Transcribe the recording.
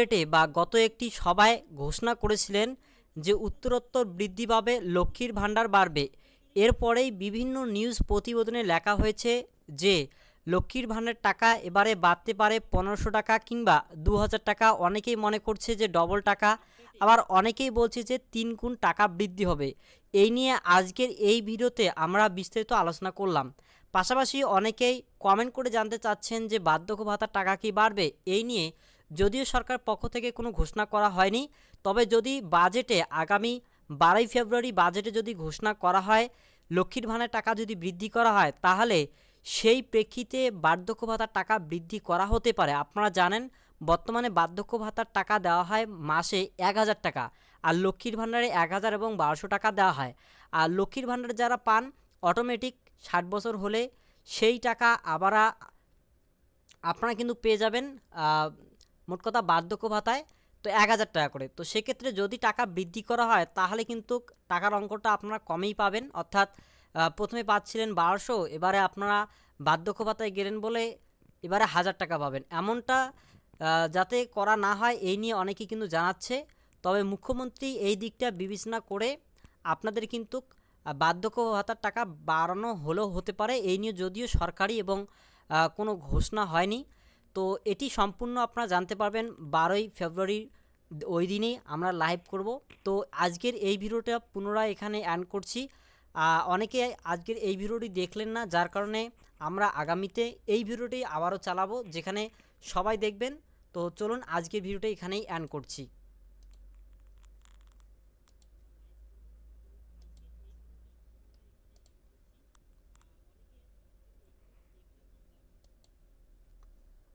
পেটে বা গত একটি সভায় ঘোষণা করেছিলেন যে উত্তরোত্তর বৃদ্ধি পাবে, লক্ষ্মীর ভাণ্ডার বাড়বে। এরপরেই বিভিন্ন নিউজ প্রতিবেদনে লেখা হয়েছে যে, লক্ষ্মীর ভাণ্ডার টাকা এবারে বাড়তে পারে পনেরোশো টাকা কিংবা দু হাজার টাকা। অনেকেই মনে করছে যে ডবল টাকা। আবার অনেকেই বলছে যে তিন গুণ টাকা বৃদ্ধি হবে। এই নিয়ে আজকের এই ভিডিওতে আমরা বিস্তারিত আলোচনা করলাম। পাশাপাশি অনেকেই কমেন্ট করে জানতে চাচ্ছেন যে বার্ধক্য ভাতার টাকা কি বাড়বে? এই নিয়ে যদিও সরকার পক্ষ থেকে কোনো ঘোষণা করা হয়নি, তবে যদি বাজেটে আগামী বারোই ফেব্রুয়ারি বাজেটে যদি ঘোষণা করা হয়, লক্ষ্মীর ভাণ্ডার টাকা যদি বৃদ্ধি করা হয়, তাহলে সেই প্রেক্ষিতে বার্ধক্য ভাতার টাকা বৃদ্ধি করা হতে পারে। আপনারা জানেন, বর্তমানে বার্ধক্য ভাতার টাকা দেওয়া হয় মাসে এক হাজার টাকা, আর লক্ষ্মীর ভাণ্ডারে এক হাজার এবং বারোশো টাকা দেওয়া হয়। আর লক্ষ্মীর ভাণ্ডারে যারা পান অটোমেটিক ষাট বছর হলে সেই টাকা আবার আপনারা কিন্তু পেয়ে যাবেন মোট কথা বার্ধক্য ভাতায় তো এক হাজার টাকা করে। তো সেক্ষেত্রে যদি টাকা বৃদ্ধি করা হয়, তাহলে কিন্তু টাকার অঙ্কটা আপনারা কমেই পাবেন। অর্থাৎ প্রথমে পাচ্ছিলেন বারোশো, এবারে আপনারা বার্ধক্য ভাতায় গেলেন বলে এবারে হাজার টাকা পাবেন। এমনটা যাতে করা না হয়, এই নিয়ে অনেকেই কিন্তু জানাচ্ছে। তবে মুখ্যমন্ত্রী এই দিকটা বিবেচনা করে আপনাদের কিন্তু বার্ধক্য ভাতার টাকা বাড়ানো হলেও হতে পারে। এই নিয়ে যদিও সরকারি এবং কোনো ঘোষণা হয়নি। তো এটি সম্পূর্ণ আপনারা জানতে পারবেন বারোই ফেব্রুয়ারির ওই দিনেই আমরা লাইভ করব। তো আজকের এই ভিডিওটা পুনরায় এখানে অ্যান্ড করছি। অনেকে আজকের এই ভিডিওটি দেখলেন না, যার কারণে আমরা আগামীতে এই ভিডিওটি আবারও চালাবো, যেখানে সবাই দেখবেন। তো চলুন আজকের ভিডিওটা এখানেই অ্যান্ড করছি।